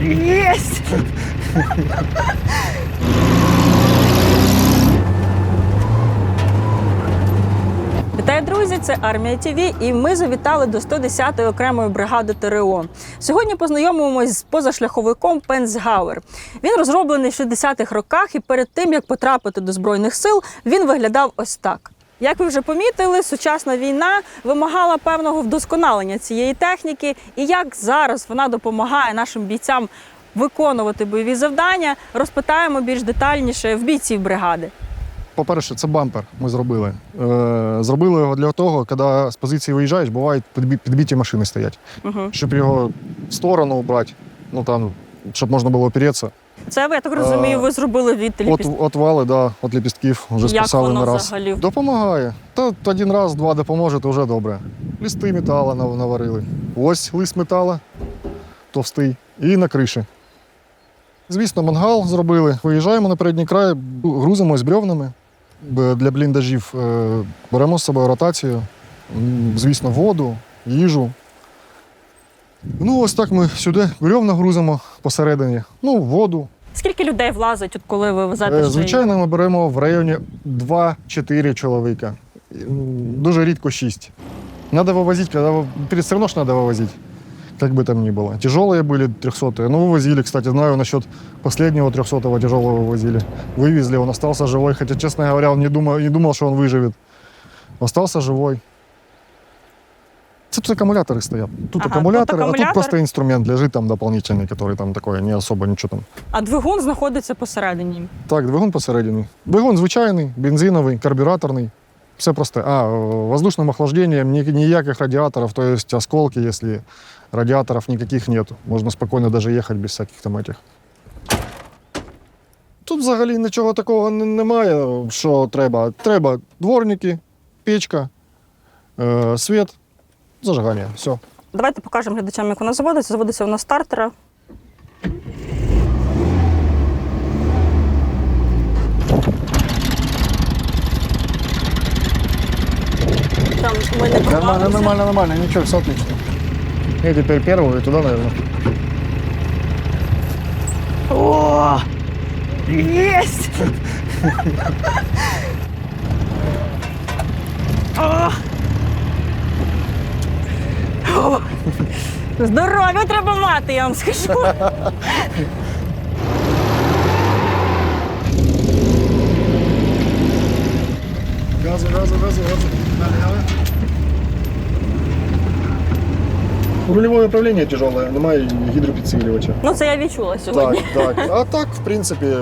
Єсть! Вітаю, друзі! Це армія ТВ, і ми завітали до 110-ї окремої бригади ТРО. Сьогодні познайомимось з позашляховиком Пенсгауер. Він розроблений в 60-х роках, і перед тим як потрапити до збройних сил, він виглядав ось так. Як ви вже помітили, сучасна війна вимагала певного вдосконалення цієї техніки, і як зараз вона допомагає нашим бійцям виконувати бойові завдання, розпитаємо більш детальніше в бійців бригади. По-перше, це бампер ми зробили. Е, зробили його для того, коли з позиції виїжджаєш, бувають підбиті машини стоять. Щоб його в сторону убрати, ну там, щоб можна було опереться. Це ви, я так розумію, ви зробили від От, ліпіст... от вали, да, от ліпістків вже Як списали воно не раз. взагалі? Допомагає. Та один раз, два допоможе, то вже добре. Листи метала нав- наварили. Ось лист метала, товстий, і на криші. Звісно, мангал зробили. Виїжджаємо на передній край, грузимось бревнами. Б- Для бліндажів е, беремо з собою ротацію, м, звісно, воду, їжу. Ну, ось так ми сюди бревна грузимо посередині. Ну, воду, Скільки людей влазить, от коли ви везете? Е, цей- Звичайно, ми беремо в районі 2-4 чоловіка. М, Дуже рідко 6. Надо вывозить, когда вы- перед все равно ж надо вывозить. Как бы там ни было. Тяжелые были 300 Ну, вывозили, кстати, знаю насчет последнего 300-го тяжелого вывозили. Вывезли, он остался живой. Хотя, честно говоря, он не думал, не думал, что он выживет. Остался живой. Тут аккумуляторы стоят. Тут Ага, аккумуляторы, тут а тут аккумулятор. просто инструмент лежит там дополнительный, который там такое, не особо ничего там. А двигун знаходиться посередині. Так, двигун посередині. Двигун звичайний, бензиновий, карбюраторний. Все просте. А, е, воздушним охлаждением ні- ніяких радіаторів, то есть осколки, якщо радіаторів ніяких нет. Можна спокійно даже їхати без всяких там этих. Тут взагалі нічого такого не- немає, що треба. Треба дворники, печка, е, світ, Зажигання. Все. Давайте покажемо глядачам, як вона заводиться. Заводиться вона з стартера. Там ми не Нормально, нормально, нормально, ничего, все отлично. Я теперь первую и туда, наверное. О! Єсть! О! Здоров'я треба мати, я вам скажу. Газу, газу, газу, газу. Рулевое управление тяжелое, немає гідропідсилювача. Ну це я відчула сьогодні. Так, так. А так, в принципе,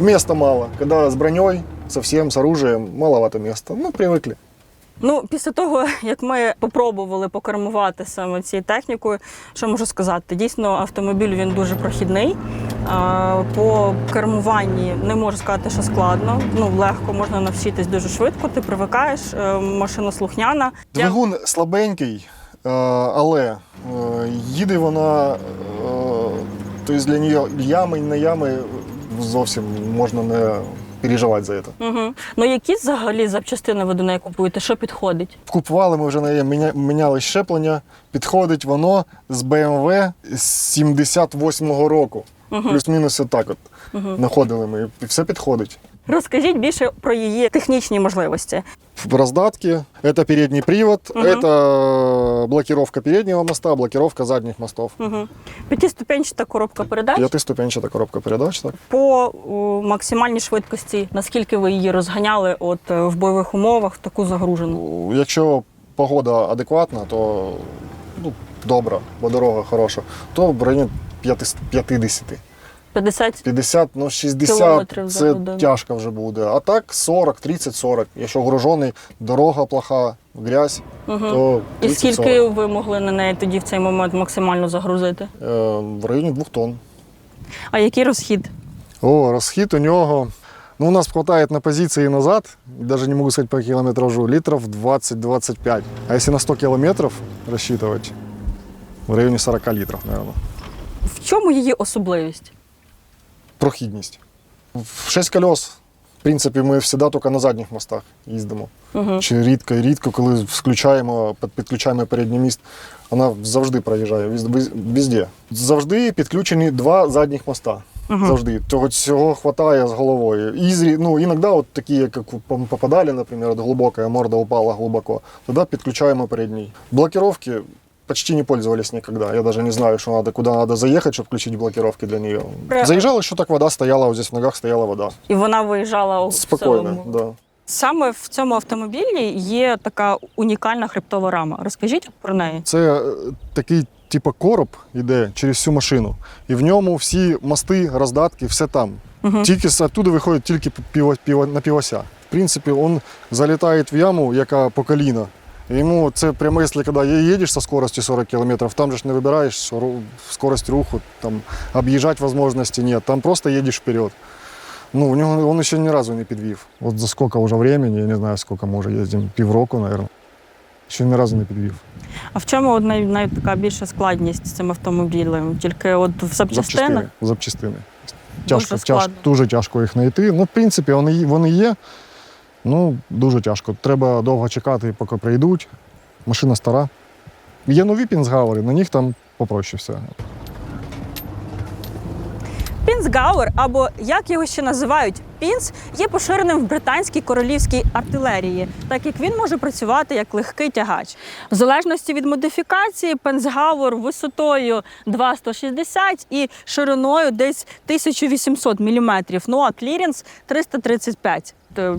места мало. Когда с броней, совсем с оружием, маловато места. Ну, привыкли. Ну, після того, як ми попробували покермувати саме цією технікою, що можу сказати? Дійсно, автомобіль він дуже прохідний. По кермуванні не можу сказати, що складно. Ну, легко можна навчитись дуже швидко. Ти привикаєш, е, машина слухняна. Двигун слабенький, е, але е, їде вона, тобто для неї ями, не ями зовсім можна не переживати за це. Угу. Ну, які взагалі запчастини ви до неї купуєте? Що підходить? Купували ми вже на неї, міня- міняли щеплення. Підходить воно з BMW 78-го року. Плюс-мінус отак от. Знаходили ми. І все підходить. Розкажіть більше про її технічні можливості. В раздатке это передний привод, это блокировка переднего моста, блокировка задних мостов. Угу. П'ятиступенчата коробка передач. П'ятиступенчата коробка передач. Так. По о, максимальній швидкості, наскільки ви її розганяли от е, в бойових умовах в таку загружену? Якщо погода адекватна, то ну, добра, бо дорога хороша, то в районі 50. 50? 50, ну 60 Кілометрів за це годину. тяжко вже буде. А так 40, 30, 40. Якщо гружений, дорога плоха, грязь, то І скільки 40. ви могли на неї тоді в цей момент максимально загрузити? Е, в районі 2 тонн. А який розхід? О, розхід у нього. Ну, у нас хватает на позиции назад, даже не могу сказать по километражу, литров 20-25. А если на 100 километров рассчитывать, в районе 40 литров, наверное. В чому її особливість? Прохідність. В 6 колес, в принципе, мы всегда только на задних мостах ездим. Угу. Чи рідко і рідко, коли включаємо, підключаємо передній міст, вона завжди проїжджає везде. Завжди підключені два задніх моста. Завжди. Того цього хватає з головою. Ізрі, ну, іноді от такі, як попадали, наприклад, от глибоко, морда упала глибоко, тоді підключаємо передній. Блокировки почти не пользовались никогда. Я даже не знаю, что надо, куда надо заехать, чтобы включить блокировки для нее. Пре- Заезжал, еще так вода стояла, вот здесь в ногах стояла вода. І вона виїжджала Спокойно, цілому. да. Саме в цьому автомобілі є така унікальна хребтова рама. Розкажіть про неї. Це е, такий, типу, короб іде через всю машину. І в ньому всі мости, роздатки, все там. Мгм. Тільки з- оттуда виходить тільки піво, піво, на півося. В принципі, він залітає в яму, яка по коліна. Йому це прямо, якщо коли їдеш зі скоростю 40 км, там же ж не вибираєш скорость руху, там об'їжджати можливості нет, там просто їдеш вперед. Ну, у нього він ще ні разу не підвів. От за скільки вже времени, я не знаю, скільки ми вже їздимо, півроку, мабуть. Ще ні разу не підвів. А в чому от най, най, така більша складність з цим автомобілем? Тільки от в запчастинах? Запчастини. Запчастини. Тяжко, Дуже тяжко, дуже тяжко їх знайти. Ну, в принципі, вони, вони є. Ну, дуже тяжко. Треба довго чекати, поки прийдуть. Машина стара. Є нові пінзгауери, на них там попроще все. Пінсгауер, або як його ще називають, пінс, є поширеним в британській королівській артилерії, так як він може працювати як легкий тягач. В залежності від модифікації, пенсгауер висотою 2,160 і шириною десь 1800 мм, ну а кліренс 335 Т-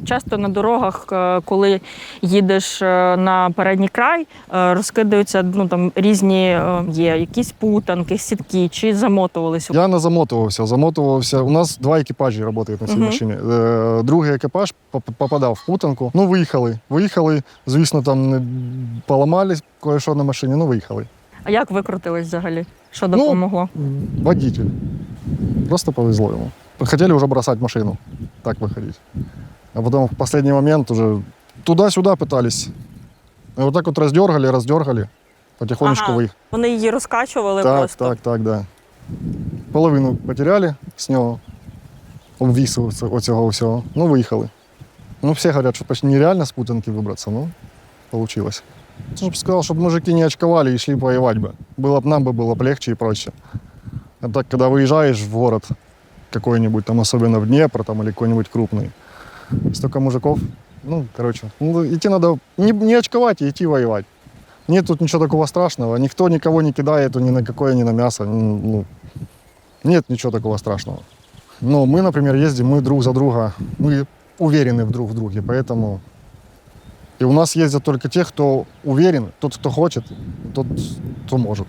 Часто на дорогах, е, коли їдеш е, на передній край, е, розкидаються ну там різні е, є якісь путанки, сітки, чи замотувалися. Я не замотувався. Замотувався. У нас два екіпажі працюють на цій Мгм. машині. Е, Другий екіпаж попадав в путанку. Ну, виїхали. Виїхали, звісно, там не поламались кое-що на машині, ну виїхали. А як викрутились взагалі? Що Ну, допомогло? Водитель. Просто повезло ему. Хотели уже бросать машину, так выходить. А потом в последний момент уже туда-сюда пытались. И вот так вот раздергали, раздергали. Потихонечку Ага. вы. Вони її розкачували Так, просто. так, так, да. Половину потеряли з нього. Обвіс оце- оцього всього. Ну, виїхали. Ну, всі говорять, що почти нереально з путанки вибратися. Ну, получилось. Я бы сказал, чтобы мужики не очковали и шли воевать бы. Было бы нам бы было б легче и проще. А так, когда выезжаешь в город какой-нибудь, там, особенно в Днепр там, или какой-нибудь крупный, столько мужиков, ну, короче, ну, идти надо не, не очковать и идти воевать. Нет тут ничего такого страшного. Никто никого не кидает ни на какое, ни на мясо. Ну, нет ничего такого страшного. Но мы, например, ездим, мы друг за друга, мы уверены друг в друге, поэтому... И у нас ездят только те, кто уверен, тот, кто хочет, тот, кто может.